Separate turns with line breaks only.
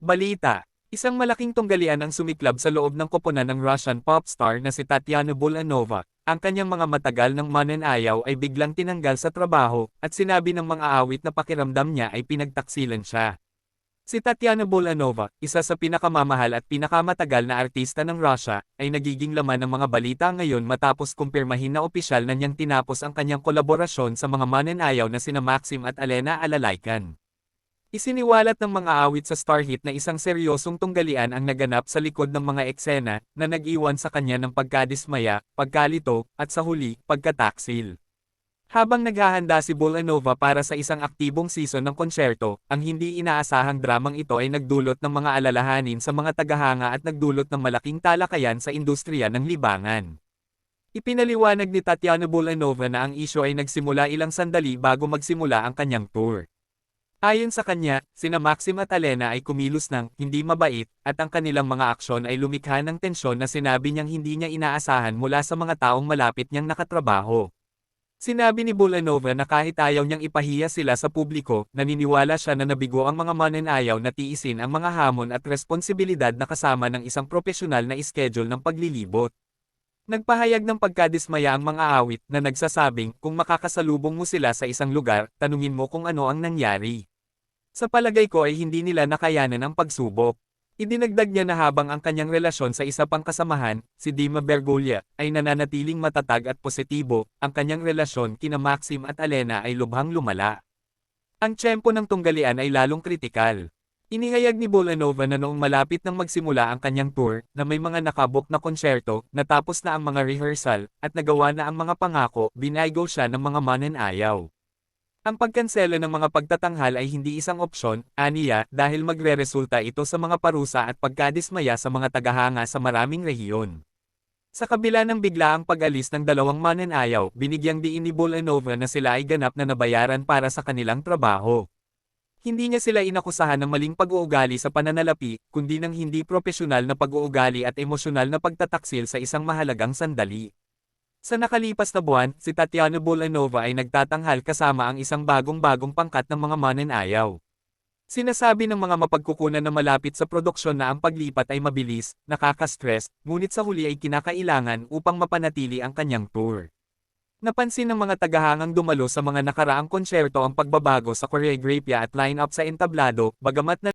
Balita. Isang malaking tunggalian ang sumiklab sa loob ng koponan ng Russian pop star na si Tatiana Bulanova. Ang kanyang mga matagal ng mananayaw ay biglang tinanggal sa trabaho, at sinabi ng mga awit na pakiramdam niya ay pinagtaksilan siya. Si Tatiana Bulanova, isa sa pinakamamahal at pinakamatagal na artista ng Russia, ay nagiging laman ng mga balita ngayon matapos kumpirmahin na opisyal na niyang tinapos ang kanyang kolaborasyon sa mga mananayaw na sina Maxim at Alena Alalaikan. Isiniwalat ng mga awit sa star hit na isang seryosong tunggalian ang naganap sa likod ng mga eksena na nag-iwan sa kanya ng pagkadismaya, pagkalito, at sa huli, pagkataksil. Habang naghahanda si Bulanova para sa isang aktibong season ng konsyerto, ang hindi inaasahang dramang ito ay nagdulot ng mga alalahanin sa mga tagahanga at nagdulot ng malaking talakayan sa industriya ng libangan. Ipinaliwanag ni Tatiana Bulanova na ang isyo ay nagsimula ilang sandali bago magsimula ang kanyang tour. Ayon sa kanya, sina Maxim at Alena ay kumilos ng hindi mabait, at ang kanilang mga aksyon ay lumikha ng tensyon na sinabi niyang hindi niya inaasahan mula sa mga taong malapit niyang nakatrabaho. Sinabi ni Bulanova na kahit ayaw niyang ipahiya sila sa publiko, naniniwala siya na nabigo ang mga mananayaw na tiisin ang mga hamon at responsibilidad na kasama ng isang profesional na ischedule ng paglilibot. Nagpahayag ng pagkadismaya ang mga awit na nagsasabing kung makakasalubong mo sila sa isang lugar, tanungin mo kung ano ang nangyari. Sa palagay ko ay hindi nila nakayanan ang pagsubok. Idinagdag niya na habang ang kanyang relasyon sa isa pang kasamahan, si Dima Bergolia, ay nananatiling matatag at positibo, ang kanyang relasyon kina Maxim at Alena ay lubhang lumala. Ang tiyempo ng tunggalian ay lalong kritikal. Inihayag ni Bulanova na noong malapit nang magsimula ang kanyang tour, na may mga nakabok na konsyerto, natapos na ang mga rehearsal, at nagawa na ang mga pangako, binaygo siya ng mga mananayaw. Ang pagkansela ng mga pagtatanghal ay hindi isang opsyon, aniya, dahil magre-resulta ito sa mga parusa at pagkadismaya sa mga tagahanga sa maraming rehiyon. Sa kabila ng biglaang pag-alis ng dalawang mananayaw, binigyang diin ni Bulanova na sila ay ganap na nabayaran para sa kanilang trabaho. Hindi niya sila inakusahan ng maling pag-uugali sa pananalapi, kundi ng hindi propesyonal na pag-uugali at emosyonal na pagtataksil sa isang mahalagang sandali. Sa nakalipas na buwan, si Tatiana Bulanova ay nagtatanghal kasama ang isang bagong-bagong pangkat ng mga mananayaw. Sinasabi ng mga mapagkukunan na malapit sa produksyon na ang paglipat ay mabilis, nakaka-stress, ngunit sa huli ay kinakailangan upang mapanatili ang kanyang tour. Napansin ng mga tagahangang dumalo sa mga nakaraang konsyerto ang pagbabago sa choreography at line-up sa entablado, bagamat na